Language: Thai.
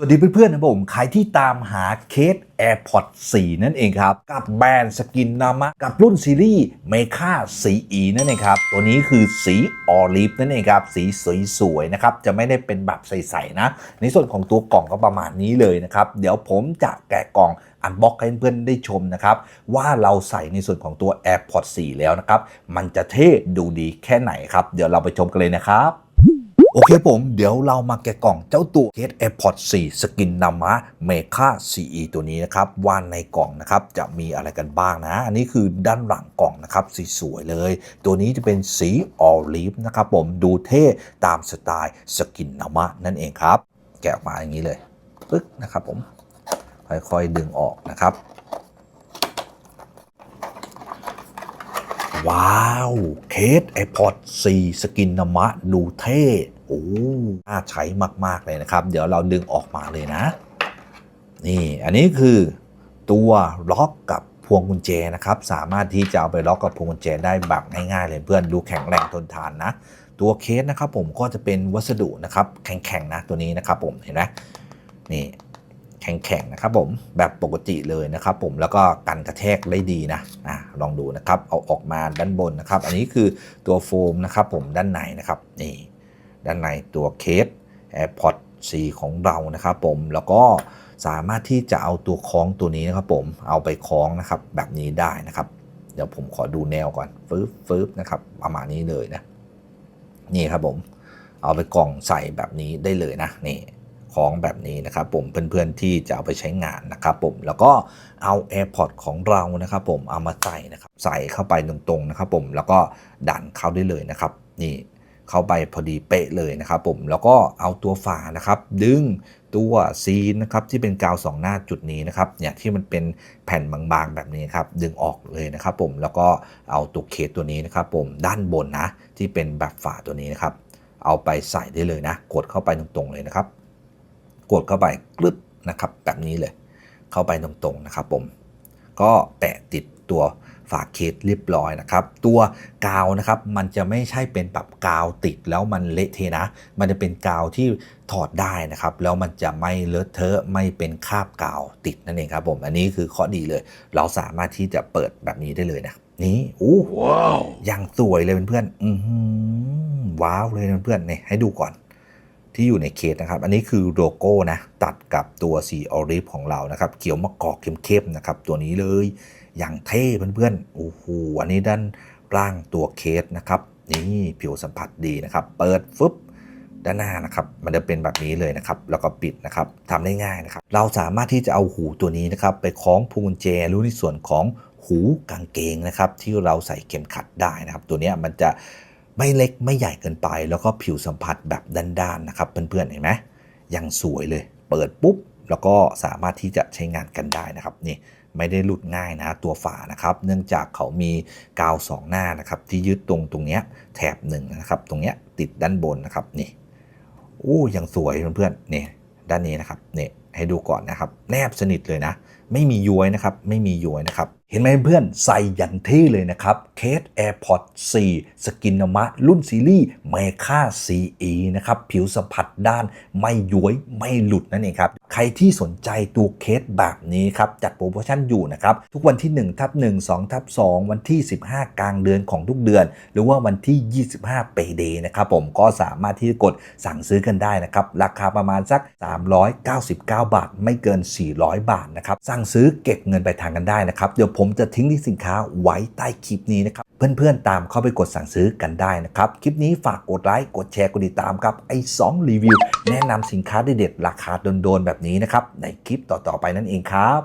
สวัสดีเพื่อนๆนะผมใครที่ตามหาเคส AirPods 4 นั่นเองครับ กับแบรนด์สกินนามะ กับรุ่นซีรีส์เมคาสีอีนั่นเองครับ ตัวนี้คือสีออลิฟนั่นเองครับ สีสวยๆนะครับ จะไม่ได้เป็นแบบใสๆนะ ในส่วนของตัวกล่องก็ประมาณนี้เลยนะครับ เดี๋ยวผมจะแกะกล่องอันบ็อกให้เพื่อนๆได้ชมนะครับ ว่าเราใส่ในส่วนของตัว AirPods 4 แล้วนะครับ มันจะเท่ดูดีแค่ไหนครับ เดี๋ยวเราไปชมกันเลยนะครับ โอเคผม เดี๋ยวเรามาแกะกล่องเจ้าตัวเคส AirPods 4สกินนามะเมคา CE ตัวนี้นะครับว่าในกล่องนะครับจะมีอะไรกันบ้างนะ อันนี้คือด้านหลังกล่องนะครับสีสวยเลย ตัวนี้จะเป็นสีออลิฟนะครับผมดูเท่ตามสไตล์สกินนามะนั่นเองครับ แกะออกมาอย่างนี้เลยปึ๊กนะครับผม ค่อยๆดึงออกนะครับ ว้าวเคส AirPods 4สกินนามะดูเท่ โอ้น่าใช้มาก ๆ เลยนะครับ เดี๋ยวเราดึงออกมาเลยนะ นี่อันนี้คือตัวล็อกกับพวงกุญแจนะครับ สามารถที่จะเอาไปล็อกกับพวงกุญแจได้แบบง่ายๆเลยเพื่อนดูแข็งแรงทนทานนะ ตัวเคสนะครับผมก็จะเป็นวัสดุนะครับ แข็งๆนะตัวนี้นะครับผมเห็นไหมนี่แข็งๆนะครับผมแบบปกติเลยนะครับผมแล้วก็กันกระแทกได้ดีนะอะลองดูนะครับเอาออกมาด้านบนนะครับ อันนี้คือตัวโฟมนะครับผมด้านในนะครับนี่ ด้านในตัวเคส AirPods 4ของเรานะครับผมแล้วก็สามารถที่จะเอาตัวคล้องตัวนี้นะครับผมเอาไปคล้องนะครับแบบนี้ได้นะครับ เดี๋ยวผมขอดูแนวก่อนฟืบฟืบนะครับประมาณนี้เลยนะนี่ครับผมเอาไปกล่องใส่แบบนี้ได้เลยนะนี่ของแบบนี้นะครับผมเพื่อนๆที่จะเอาไปใช้งานนะครับผมแล้วก็เอา AirPods ของเรานะครับผมเอามาใส่นะครับใส่เข้าไปตรงๆนะครับผมแล้วก็ดันเข้าได้เลยนะครับนี่ เข้าไปพอดีเป๊ะเลยนะครับผมแล้วก็เอาตัวฝานะครับดึงตัวซีนนะครับที่เป็นกาวสองหน้าจุดนี้นะครับเนี่ยที่มันเป็นแผ่นบางๆแบบนี้ครับดึงออกเลยนะครับผมแล้วก็เอาตัวเคสตัวนี้นะครับผมด้านบนนะที่เป็นแบบฝาตัวนี้นะครับเอาไปใส่ได้เลยนะ กดเข้าไปตรงๆเลยนะครับ กดเข้าไปกรึบนะครับแบบนี้เลย เข้าไปตรงๆนะครับผมก็แปะติดตัว ฝาเคสเรียบร้อยนะครับ ตัวกาวนะครับมันจะไม่ใช่เป็นแบบกาวติดแล้วมันเละเทะนะ มันจะเป็นกาวที่ถอดได้นะครับ แล้วมันจะไม่เลอะเทอะไม่เป็นคราบกาวติดนั่นเองครับผมอันนี้คือข้อดีเลย เราสามารถที่จะเปิดแบบนี้ได้เลยนะนี่อู้ว้าวยังสวยเลยเพื่อนๆอือหือว้าวเลยเพื่อนๆนี่ให้ดูก่อนที่อยู่ในเคสนะครับ อันนี้คือโลโก้นะ ตัดกับตัวสีออริฟของเรานะครับ เขียวมะกอกเข้มๆนะครับ ตัวนี้เลย อย่างเท่เพื่อนๆ โอ้โห อันนี้ด้านล่างตัวเคสนะครับ นี่ผิวสัมผัสดีนะครับ เปิดฟึบด้านหน้านะครับ มันจะเป็นแบบนี้เลยนะครับ แล้วก็ปิดนะครับทำได้ง่ายนะครับ เราสามารถที่จะเอาหูตัวนี้นะครับ ไปคล้องพวงกุญแจหรือในส่วนของหูกางเกงนะครับ ที่เราใส่เข็มขัดได้นะครับ ตัวนี้มันจะไม่เล็กไม่ใหญ่เกินไป แล้วก็ผิวสัมผัสแบบด้านๆนะครับ เพื่อนๆเห็นไหมยังสวยเลย เปิดปุ๊บ แล้วก็สามารถที่จะใช้งานกันได้นะครับนี่ ไม่ได้หลุดง่ายนะตัวฝานะครับ เนื่องจากเขามีกาวสองหน้านะครับที่ยึดตรงตรงเนี้ยแถบหนึ่งนะครับตรงเนี้ยติดด้านบนนะครับนี่โอ้ยังสวยเพื่อนๆนี่ด้านนี้นะครับนี่ให้ดูก่อนนะครับ แนบสนิทเลยนะ ไม่มีย้วยนะครับ ไม่มีย้วยนะครับ เห็นไหมเพื่อนใส่ยันเท่เลยนะครับเคส AirPods 4 สกินนมะ รุ่นซีรีส์เมคา CE นะครับ ผิวสัมผัสด้านไม่ย้วยไม่หลุดนั่นเองครับ ใครที่สนใจตัวเคสแบบนี้ครับ จัดโปรโมชั่นอยู่นะครับ ทุกวันที่1ทับ1 2ทับ2วันที่ 15 กลางเดือนของทุกเดือน หรือว่าวันที่ 25เปเดย์นะครับผมก็สามารถที่จะกดสั่งซื้อกันได้นะครับ ราคาประมาณสัก 399 บาท ไม่เกิน 400 บาทนะครับสั่งซื้อเก็บเงินไปลายทางกันได้นะครับเดี๋ยวผมจะทิ้งที่สินค้าไว้ใต้คลิปนี้นะครับ เพื่อนๆตามเข้าไปกดสั่งซื้อกันได้นะครับ คลิปนี้ฝากกดไลค์กดแชร์กดติดตามครับไอ้2รีวิว แนะนำสินค้าเด็ดๆราคาโดนๆแบบนี้นะครับในคลิปต่อๆไปนั่นเองครับ